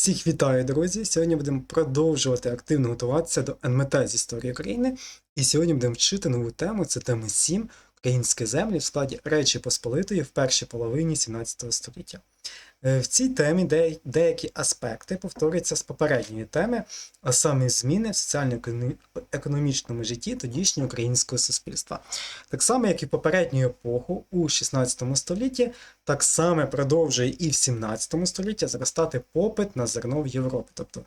Всіх вітаю, друзі! Сьогодні будемо продовжувати активно готуватися до НМТ з історії України. І сьогодні будемо вчити нову тему. Це тема 7 Українські землі в складі Речі Посполитої в першій половині 17 століття. Е, В цій темі деякі аспекти повторюються з попередньої теми, а саме зміни в соціально-економічному житті тодішнього українського суспільства. Так само, як і попередню епоху у 16 столітті, так само продовжує і в 17 столітті зростати попит на зерно в Європі. Тобто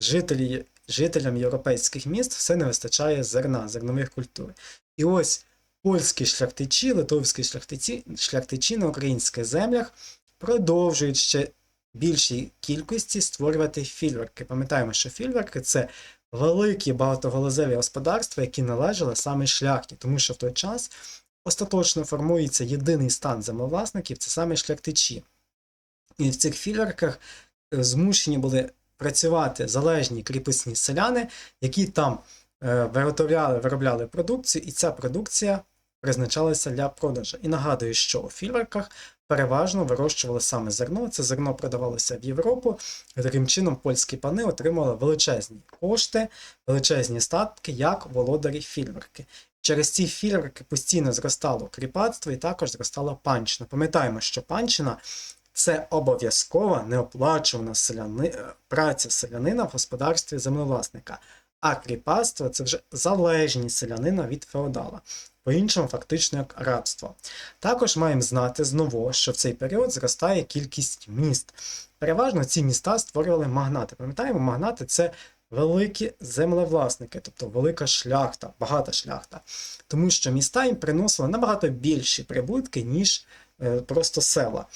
жителі, жителям європейських міст все не вистачає зерна, зернових культур. І ось польські шляхтичі, литовські шляхтичі, шляхтичі на українських землях продовжують ще більшій кількості створювати фільверки. Пам'ятаємо, що фільверки це великі багатоголозеві господарства, які належали саме шляхті, тому що в той час остаточно формується єдиний стан землевласників це саме шляхтичі. І в цих фільверках е, змушені були працювати залежні кріпосні селяни, які там виготовляли, виробляли продукцію, і ця продукція призначалася для продажу. І нагадую, що у фільверках переважно вирощували саме зерно. Це зерно продавалося в Європу. Таким чином польські пани отримали величезні кошти, величезні статки, як володарі фільверки. Через ці фільверки постійно зростало кріпацтво і також зростала панщина. Пам'ятаємо, що панщина це обов'язкова неоплачувана селяни... е, праця селянина в господарстві землевласника, а кріпацтво це вже залежність селянина від феодала, по-іншому фактично як рабство. Також маємо знати знову, що в цей період зростає кількість міст. Переважно ці міста створювали магнати. Пам'ятаємо, магнати це великі землевласники, тобто велика шляхта, багата шляхта. Тому що міста їм приносили набагато більші прибутки, ніж е, просто села.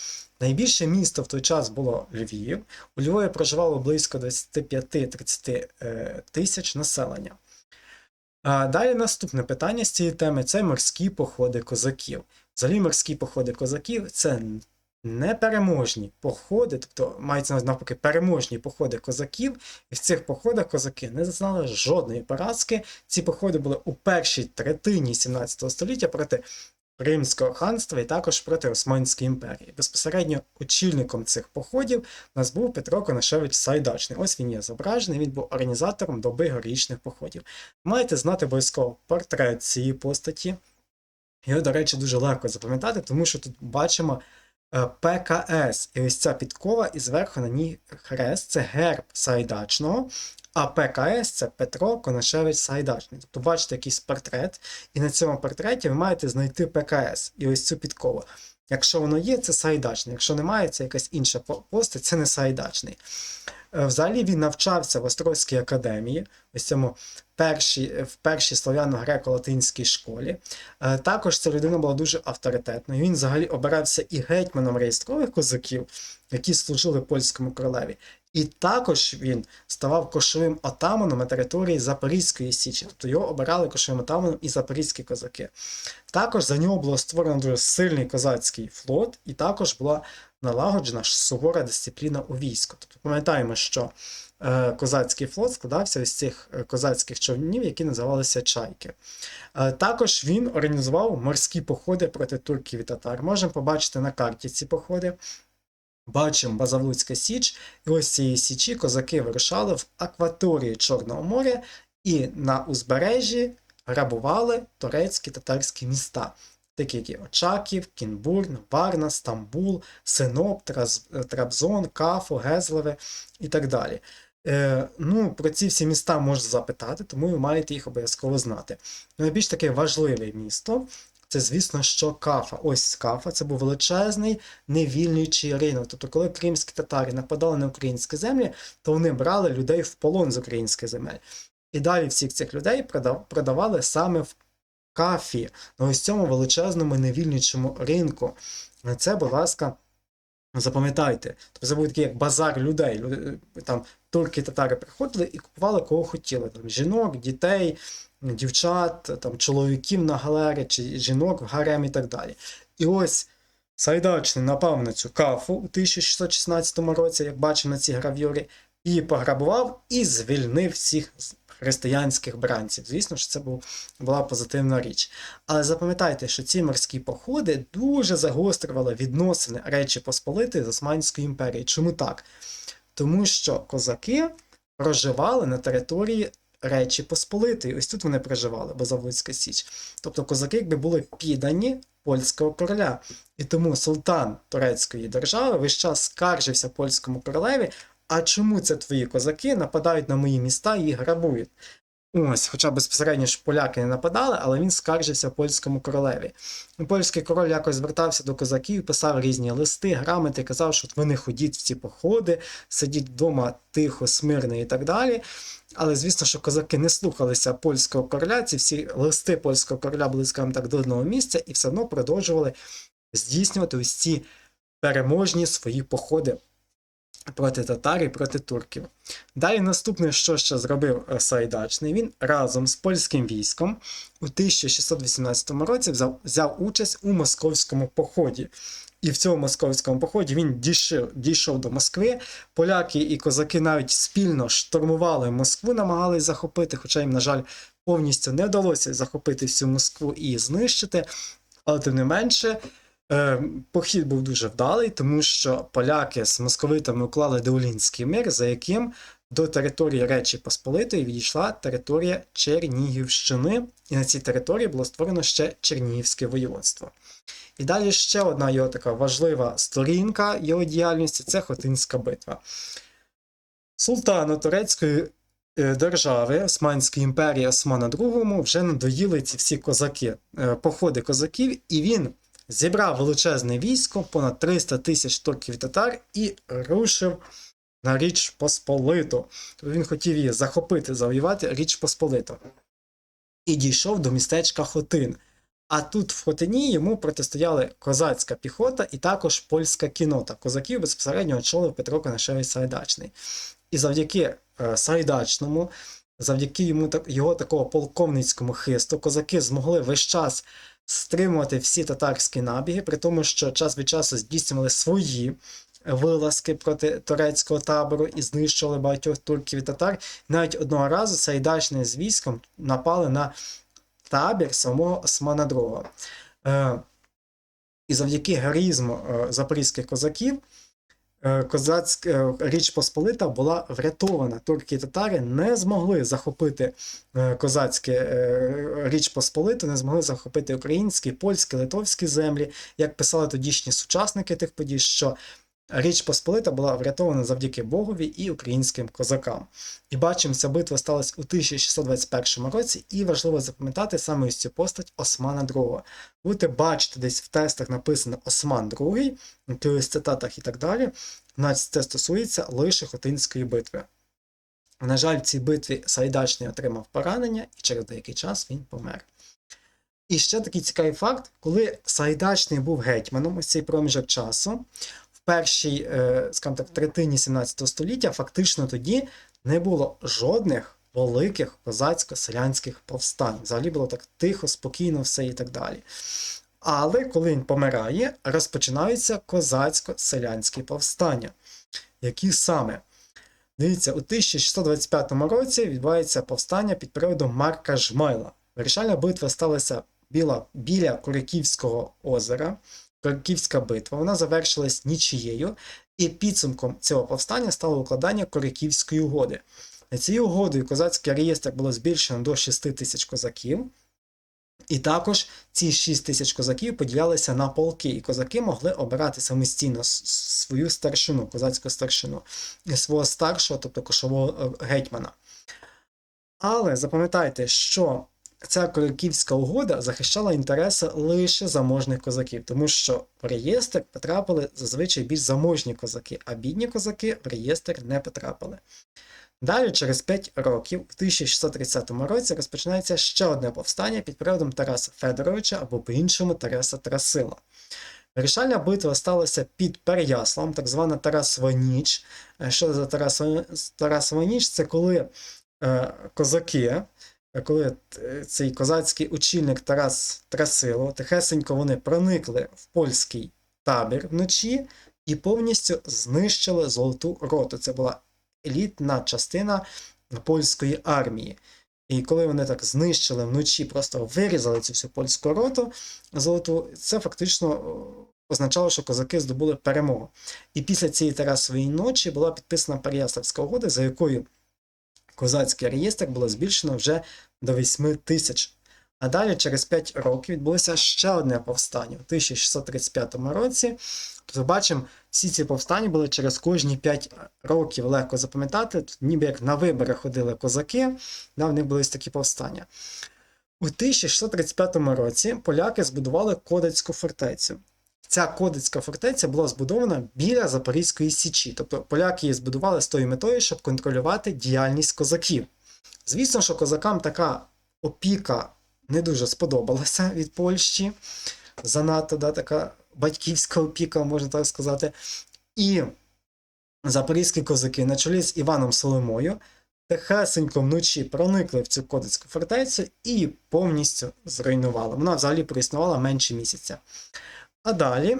Найбільше місто в той час було Львів. У Львові проживало близько 25-30 е, тисяч населення. Далі наступне питання з цієї теми це морські походи козаків. Взагалі, морські походи козаків це непереможні походи, тобто мається навпаки переможні походи козаків, і в цих походах козаки не зазнали жодної поразки. Ці походи були у першій третині 17 століття проти Римського ханства і також проти Османської імперії. Безпосередньо очільником цих походів у нас був Петро Конашевич Сайдачний. Ось він є зображений, він був організатором доби горічних походів. Маєте знати обов'язково портрет цієї постаті. Його, до речі, дуже легко запам'ятати, тому що тут бачимо е, ПКС. І ось ця підкова, і зверху на ній хрест це герб Сайдачного. А ПКС це Петро Конашевич Сайдачний. Тобто бачите якийсь портрет, і на цьому портреті ви маєте знайти ПКС і ось цю підкову. Якщо воно є, це Сайдачний. Якщо немає, це якась інша постать, це не Сайдачний. Е, Взагалі він навчався в Острозькій академії, ось цьому першій, в першій слов'яно-греко-латинській школі. Е, Також ця людина була дуже авторитетною. Він взагалі обирався і гетьманом реєстрових козаків, які служили польському королеві. І також він ставав кошовим отаманом на території Запорізької Січі, тобто його обирали кошовим отаманом і запорізькі козаки. Також за нього було створено дуже сильний козацький флот, і також була налагоджена сувора дисципліна у війську. Тобто пам'ятаємо, що е, козацький флот складався з цих е, козацьких човнів, які називалися чайки. Е, також він організував морські походи проти турків і татар. Можемо побачити на карті ці походи. Бачимо Базавлуцька Січ, і ось цієї січі козаки вирушали в акваторії Чорного моря і на узбережжі грабували турецькі татарські міста, такі як Очаків, Кінбурн, Варна, Стамбул, Синоп, Трабзон, Кафу, Гезлеве і так далі. Е, ну, про ці всі міста можна запитати, тому ви маєте їх обов'язково знати. Найбільш таке важливе місто це, звісно, що Кафа. Ось Кафа це був величезний невільничий ринок. Тобто, коли кримські татари нападали на українські землі, то вони брали людей в полон з українських земель. І далі всіх цих людей продавали саме в Кафі, на ось цьому величезному невільничому ринку. Це, будь ласка, запам'ятайте. Тобто це був такий як базар людей. Там турки, татари приходили і купували кого хотіли. Там, жінок, дітей, дівчат, там, чоловіків на галері, чи жінок в гарем і так далі. І ось Сайдачний напав на цю кафу у 1616 році, як бачимо на цій гравюрі, і пограбував і звільнив всіх християнських бранців. Звісно ж, це був, була позитивна річ. Але запам'ятайте, що ці морські походи дуже загострювали відносини Речі Посполитої з Османською імперією. Чому так? Тому що козаки проживали на території Речі Посполитої. Ось тут вони проживали, Базавлицька Січ. Тобто козаки якби були піддані польського короля. І тому султан турецької держави весь час скаржився польському королеві. А чому це твої козаки нападають на мої міста і грабують? Ось, хоча безпосередньо ж поляки не нападали, але він скаржився польському королеві. Польський король якось звертався до козаків, писав різні листи, грамоти, казав, що ви не ходіть в ці походи, сидіть вдома тихо, смирно і так далі. Але звісно, що козаки не слухалися польського короля, ці всі листи польського короля були, скажімо так, до одного місця і все одно продовжували здійснювати ось ці переможні свої походи проти татар і проти турків. Далі наступне, що ще зробив е, Сайдачний, він разом з польським військом у 1618 році взяв, взяв участь у московському поході. І в цьому московському поході він дійшов, дійшов до Москви. Поляки і козаки навіть спільно штурмували Москву, намагались захопити, хоча їм, на жаль, повністю не вдалося захопити всю Москву і знищити. Але тим не менше, похід був дуже вдалий, тому що поляки з московитами уклали Деулінський мир, за яким до території Речі Посполитої відійшла територія Чернігівщини, і на цій території було створено ще Чернігівське воєводство. І далі ще одна його така важлива сторінка його діяльності це Хотинська битва. Султану турецької е, держави Османської імперії Османа II вже надоїли ці всі козаки, е, походи козаків, і він зібрав величезне військо, понад 300 тисяч турків татар, і рушив на Річ Посполиту. Тобто він хотів її захопити, завоювати Річ Посполиту. І дійшов до містечка Хотин. А тут в Хотині йому протистояли козацька піхота і також польська кінота. Козаків безпосередньо очолив Петро Конашевич Сайдачний. І завдяки е, Сайдачному, завдяки йому його такого полковницькому хисту, козаки змогли весь час стримувати всі татарські набіги, при тому, що час від часу здійснювали свої вилазки проти турецького табору і знищували багатьох турків і татар. Навіть одного разу Сайдачний з військом напали на табір самого Османа II. Е, і завдяки героїзму е, запорізьких козаків е, козацьк, е, Річ Посполита була врятована. Турки і татари не змогли захопити е, козацьке Річ Посполиту, не змогли захопити українські, польські, литовські землі. Як писали тодішні сучасники тих подій, що Річ Посполита була врятована завдяки Богові і українським козакам. І бачимо, ця битва сталася у 1621 році, і важливо запам'ятати саме ось цю постать Османа II. Будете бачити десь в тестах написано Осман II, в цитатах і так далі. Навіть це стосується лише Хотинської битви. На жаль, в цій битві Сайдачний отримав поранення, і через деякий час він помер. І ще такий цікавий факт, коли Сайдачний був гетьманом, ось цей проміжок часу, першій, е, скажімо так, третині 17 століття, фактично тоді не було жодних великих козацько-селянських повстань. Взагалі було так тихо, спокійно, все і так далі. Але коли він помирає, розпочинаються козацько-селянські повстання. Які саме? Дивіться, у 1625 році відбувається повстання під приводом Марка Жмайла. Вирішальна битва сталася біля, біля Куриківського озера. Куриківська битва. Вона завершилась нічією, і підсумком цього повстання стало укладання Кориківської угоди. Цією угодою козацький реєстр було збільшено до 6 тисяч козаків. І також ці 6 тисяч козаків поділялися на полки, і козаки могли обирати самостійно свою старшину, козацьку старшину, свого старшого, тобто кошового е, гетьмана. Але запам'ятайте, що ця Корольківська угода захищала інтереси лише заможних козаків, тому що в реєстр потрапили зазвичай більш заможні козаки, а бідні козаки в реєстр не потрапили. Далі, через 5 років, у 1630 році, розпочинається ще одне повстання під приводом Тараса Федоровича або по-іншому Тараса Тарасила. Вирішальна битва сталася під Переяславом, так звана Тарасова ніч. Е, Що за Тарасова, ніч? Це коли е, козаки, коли е, цей козацький очільник Тарас Трасило, тихесенько вони проникли в польський табір вночі і повністю знищили Золоту роту. Це була елітна частина польської армії. І коли вони так знищили вночі, просто вирізали цю всю польську роту золоту, це фактично означало, що козаки здобули перемогу. І після цієї Тарасової ночі була підписана Переяславська угода, за якою козацький реєстр було збільшено вже до 8 тисяч. А далі, через 5 років, відбулося ще одне повстання у 1635 році. Тобто, бачимо, всі ці повстання були через кожні 5 років легко запам'ятати, Тут ніби як на вибори ходили козаки, да, в них були такі повстання. У 1635 році поляки збудували Кодацьку фортецю. Ця Кодацька фортеця була збудована біля Запорізької Січі. Тобто поляки її збудували з тою метою, щоб контролювати діяльність козаків. Звісно, що козакам така опіка не дуже сподобалася від Польщі. Занадто да, така батьківська опіка, можна так сказати. І запорізькі козаки на чолі з Іваном Соломою тихесенько вночі проникли в цю кодицьку фортецю і повністю зруйнували. Вона взагалі проіснувала менше місяця. А далі,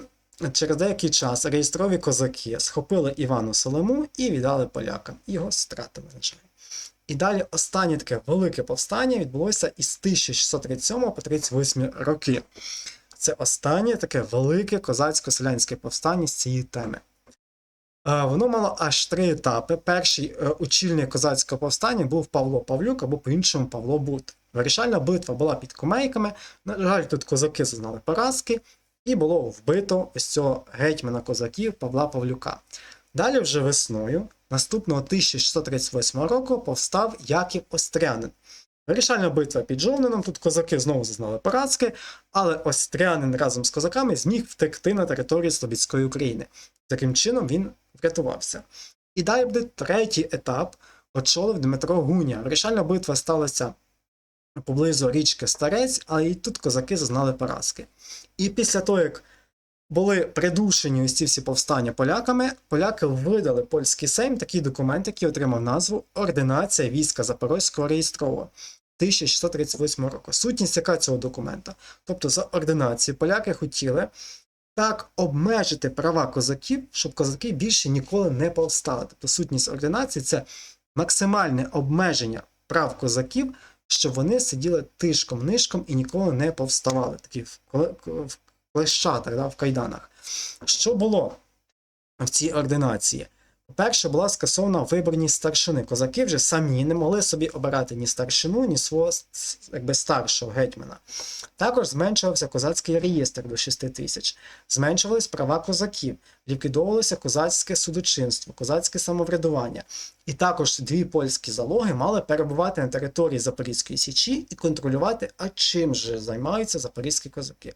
через деякий час, реєстрові козаки схопили Івану Солому і віддали полякам. Його стратили, на жаль. І далі останнє таке велике повстання відбулося із 1637 по 38 роки. Це останнє таке велике козацько-селянське повстання з цієї теми. Е, Воно мало аж три етапи. Перший е, очільник козацького повстання був Павло Павлюк або по-іншому Павло Бут. Вирішальна битва була під Кумейками. На жаль, тут козаки зазнали поразки, і було вбито ось цього гетьмана козаків Павла Павлюка. Далі, вже весною, наступного 1638 року, повстав Яків Острянин. Вирішальна битва під Жовнином, тут козаки знову зазнали поразки, але Острянин разом з козаками зміг втекти на територію Слобідської України. Таким чином він врятувався. І далі буде третій етап, очолив Дмитро Гуня. Вирішальна битва сталася поблизу річки Старець, але і тут козаки зазнали поразки. І після того, як були придушені ось ці всі повстання поляками, поляки видали польський сейм такий документ, який отримав назву Ординація війська Запорозького реєстрового 1638 року. Сутність яка цього документа? Тобто за ординацією поляки хотіли так обмежити права козаків, щоб козаки більше ніколи не повстали. Тобто сутність ординації це максимальне обмеження прав козаків, щоб вони сиділи тишком нишком і ніколи не повставали, такі в в клещатах, да, в кайданах. Що було в цій ординації? По-перше, була скасована виборність старшини. Козаки вже самі не могли собі обирати ні старшину, ні свого якби, старшого гетьмана. Також зменшувався козацький реєстр до 6 тисяч, зменшувались права козаків, ліквідовувалося козацьке судочинство, козацьке самоврядування. І також дві польські залоги мали перебувати на території Запорізької Січі і контролювати, а чим же займаються запорізькі козаки.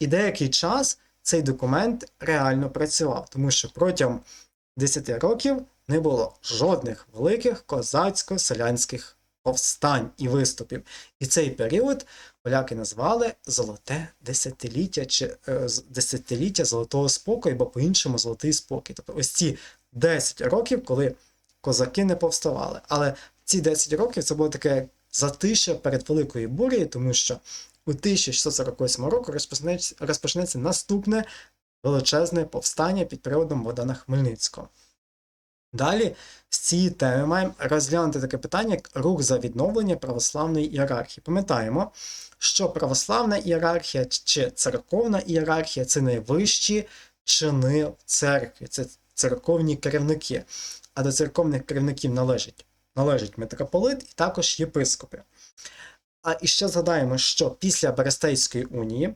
І деякий час цей документ реально працював, тому що протягом 10 років не було жодних великих козацько-селянських повстань і виступів. І цей період поляки назвали Золоте десятиліття чи е, десятиліття золотого спокою, або по-іншому золотий спокій. Тобто ось ці 10 років, коли козаки не повставали. Але ці 10 років це було таке затиша перед великою бурею, тому що у 1648 року розпочнеться, розпочнеться наступне величезне повстання під приводом Богдана Хмельницького. Далі з цієї теми маємо розглянути таке питання, як рух за відновлення православної ієрархії. Пам'ятаємо, що православна ієрархія чи церковна ієрархія це найвищі чини в церкві, це церковні керівники. А до церковних керівників належить, належить митрополит і також єпископи. А і ще згадаємо, що після Берестейської унії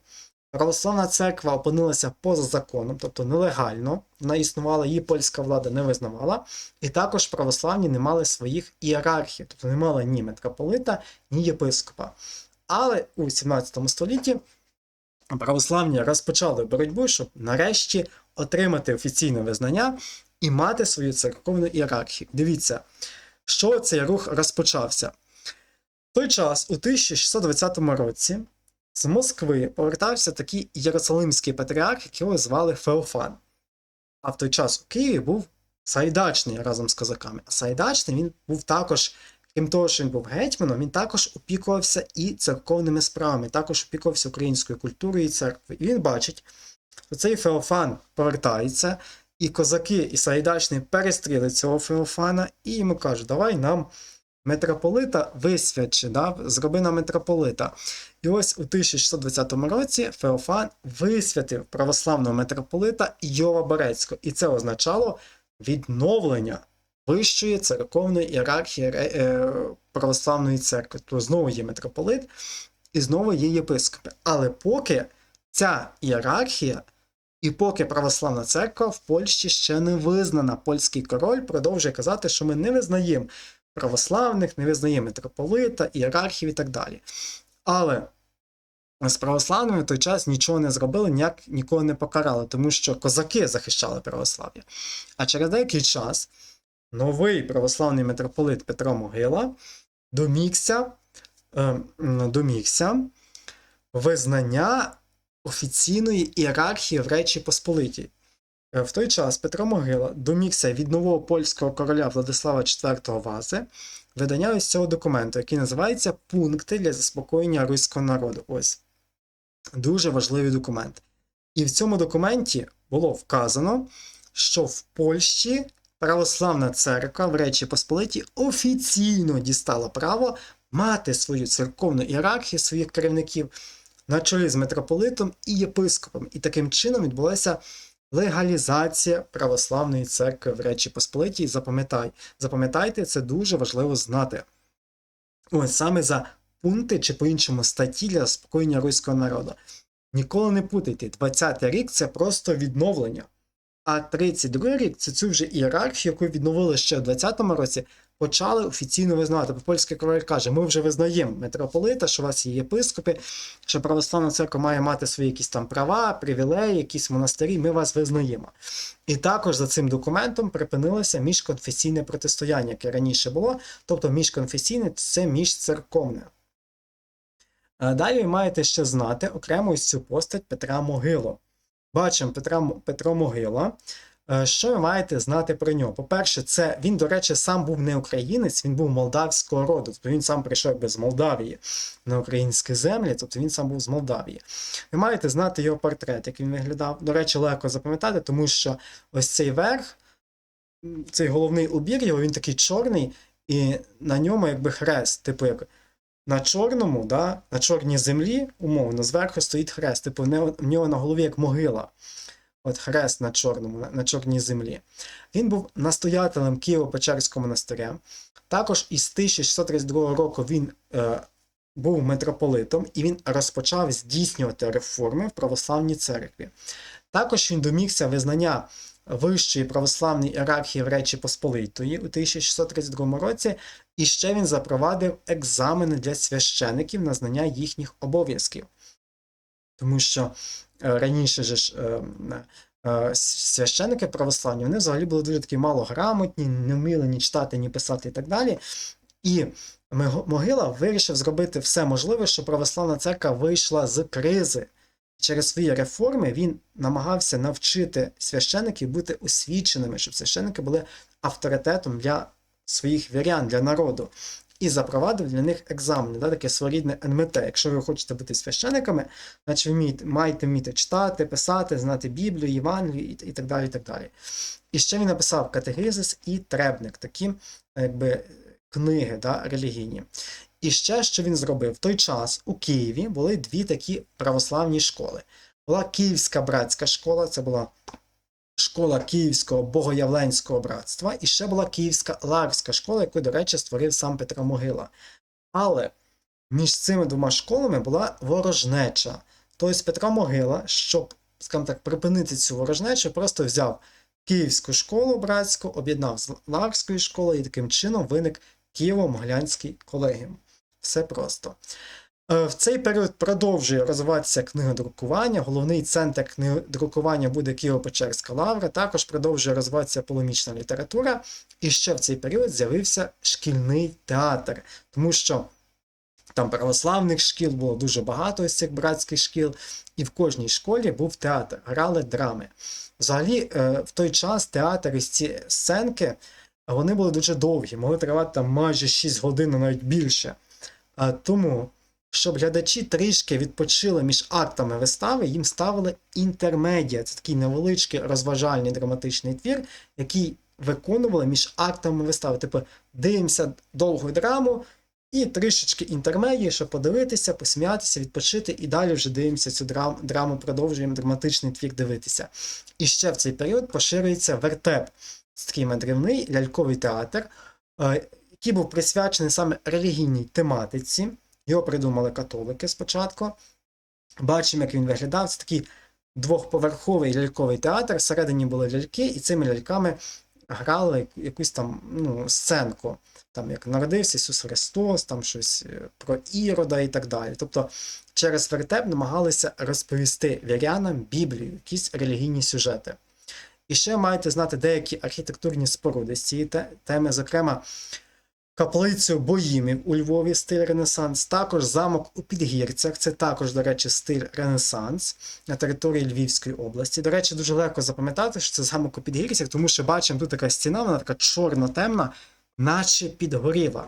православна церква опинилася поза законом, тобто нелегально, вона існувала, її польська влада не визнавала, і також православні не мали своїх ієрархій, тобто не мали ні митрополита, ні єпископа. Але у 17 столітті православні розпочали боротьбу, щоб нарешті отримати офіційне визнання і мати свою церковну ієрархію. Дивіться, що цей рух розпочався. В той час, у 1620 році, з Москви повертався такий єрусалимський патріарх, якого звали Феофан. А в той час у Києві був Сайдачний разом з козаками. А Сайдачний він був також, крім того, що він був гетьманом, він також опікувався і церковними справами, також опікувався українською культурою і церквою. І він бачить, що цей Феофан повертається, і козаки, і Сайдачний перестріли цього Феофана, і йому кажуть, давай нам митрополита висвячи, да, зроби на митрополита. І ось у 1620 році Феофан висвятив православного митрополита Йова Берецького. І це означало відновлення вищої церковної ієрархії е, православної церкви. То знову є митрополит і знову є єпископи. Але поки ця ієрархія і поки православна церква в Польщі ще не визнана, польський король продовжує казати, що ми не визнаємо православних, не визнаємо митрополита, ієрархів і так далі. Але з православними в той час нічого не зробили, ніяк нікого не покарали, тому що козаки захищали православ'я. А через деякий час новий православний митрополит Петро Могила домігся, е, домігся визнання офіційної ієрархії в Речі Посполитій. Е, В той час Петро Могила домігся від нового польського короля Владислава IV Вази видання ось цього документу, який називається Пункти для заспокоєння руського народу. Ось дуже важливий документ. І в цьому документі було вказано, що в Польщі православна церква в Речі Посполитій офіційно дістала право мати свою церковну ієрархію своїх керівників на чолі з митрополитом і єпископом. І таким чином відбулася легалізація православної церкви в Речі Посполитій. Запам'ятай, запам'ятайте, це дуже важливо знати. Ось саме за пункти чи по-іншому статті для заспокоєння руського народу. Ніколи не путайте, 20-й рік це просто відновлення. А 32 рік це цю вже ієрархію, яку відновили ще в 20-му році, почали офіційно визнавати. Бо польський король каже: ми вже визнаємо митрополита, що у вас є єпископи, що православна церква має мати свої якісь там права, привілеї, якісь монастирі, ми вас визнаємо. І також за цим документом припинилося міжконфесійне протистояння, яке раніше було, тобто міжконфесійне це міжцерковне. Е, Далі ви маєте ще знати окремо ось цю постать Петра Могило. Бачимо Петра, Петро Могила. Е, Що ви маєте знати про нього? По-перше, це він, до речі, сам був не українець, він був молдавського роду. Тобто він сам прийшов якби з Молдавії на українські землі, тобто він сам був з Молдавії. Ви маєте знати його портрет, як він виглядав. До речі, легко запам'ятати, тому що ось цей верх, цей головний убір його, він такий чорний, і на ньому якби хрест, типу як на чорному, да, на чорній землі, умовно, зверху стоїть хрест, типу в нього на голові як могила. От хрест на чорному, на, чорній землі. Він був настоятелем Києво-Печерського монастиря. Також із 1632 року він е, був митрополитом і він розпочав здійснювати реформи в православній церкві. Також він домігся визнання вищої православної ієрархії в Речі Посполитої у 1632 році, і ще він запровадив екзамени для священиків на знання їхніх обов'язків. Тому що раніше ж е, е, священики православні вони взагалі були дуже такі малограмотні, не вміли ні читати, ні писати і так далі. І Могила вирішив зробити все можливе, щоб православна церква вийшла з кризи. Через свої реформи він намагався навчити священиків бути освіченими, щоб священики були авторитетом для своїх вірян, для народу. І запровадив для них екзамени, да, таке своєрідне НМТ. Якщо ви хочете бути священиками, значить ви маєте вміти читати, писати, знати Біблію, Євангелію і, і так далі. І так далі. І ще він написав категизис і требник, такі якби, книги да, релігійні. І ще що він зробив? В той час у Києві були дві такі православні школи. Була Київська братська школа, це була школа Київського Богоявленського братства, і ще була Київська Ларська школа, яку, до речі, створив сам Петро Могила. Але між цими двома школами була ворожнеча. Тобто Петро Могила, щоб, скажімо так, припинити цю ворожнечу, просто взяв Київську школу братську, об'єднав з Ларською школою, і таким чином виник Києво-Могилянський колегіум. Все просто. Е, В цей період продовжує розвиватися книгодрукування. Головний центр книгодрукування буде Києво-Печерська лавра. Також продовжує розвиватися полемічна література. І ще в цей період з'явився шкільний театр, тому що там православних шкіл було дуже багато із цих братських шкіл, і в кожній школі був театр, грали драми. Взагалі, е, в той час театр із ці сценки вони були дуже довгі, могли тривати там майже 6 годин, навіть більше. Тому, щоб глядачі трішки відпочили між актами вистави, їм ставили інтермедіа. Це такий невеличкий розважальний драматичний твір, який виконували між актами вистави. Типу, дивимося довгу драму і трішечки інтермедії, щоб подивитися, посміятися, відпочити, і далі вже дивимося цю драм, драму, продовжуємо драматичний твір дивитися. І ще в цей період поширюється вертеп, такий мандрівний ляльковий театр, е, який був присвячений саме релігійній тематиці. Його придумали католики спочатку. Бачимо, як він виглядав. Це такий двохповерховий ляльковий театр. Всередині були ляльки, і цими ляльками грали якусь там ну, сценку. Там як народився Ісус Христос, там щось е, про Ірода і так далі. Тобто через вертеп намагалися розповісти вірянам Біблію, якісь релігійні сюжети. І ще маєте знати деякі архітектурні споруди з цієї теми, зокрема, каплицю Боїмів у Львові, стиль Ренесанс, також замок у Підгірцях, це також, до речі, стиль Ренесанс на території Львівської області. До речі, дуже легко запам'ятати, що це замок у Підгірцях, тому що бачимо, тут така стіна, вона така чорно-темна, наче підгоріла.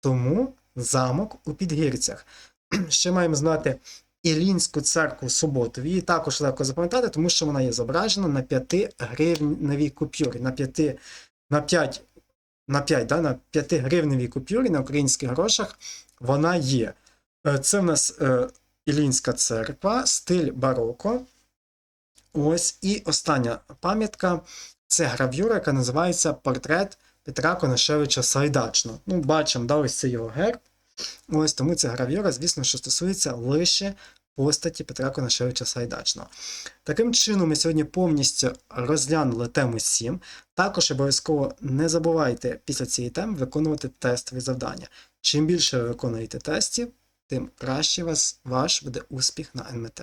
Тому замок у Підгірцях. Ще маємо знати Ілінську церкву Суботові. Її також легко запам'ятати, тому що вона є зображена на 5 гривневій купюрі. На 5, на 5, на 5, да, на 5 гривневій купюрі на українських грошах вона є. Е, Це в нас е, Ілінська церква, стиль бароко. Ось і остання пам'ятка це гравюра, яка називається Портрет Петра Конашевича Сайдачно. Ну, бачимо, да, ось це його герб. Ось тому ця гравюра, звісно, що стосується лише постаті Петра Конашевича Сайдачного. Таким чином, ми сьогодні повністю розглянули тему 7. Також обов'язково не забувайте після цієї теми виконувати тестові завдання. Чим більше ви виконуєте тестів, тим краще вас, ваш буде успіх на НМТ.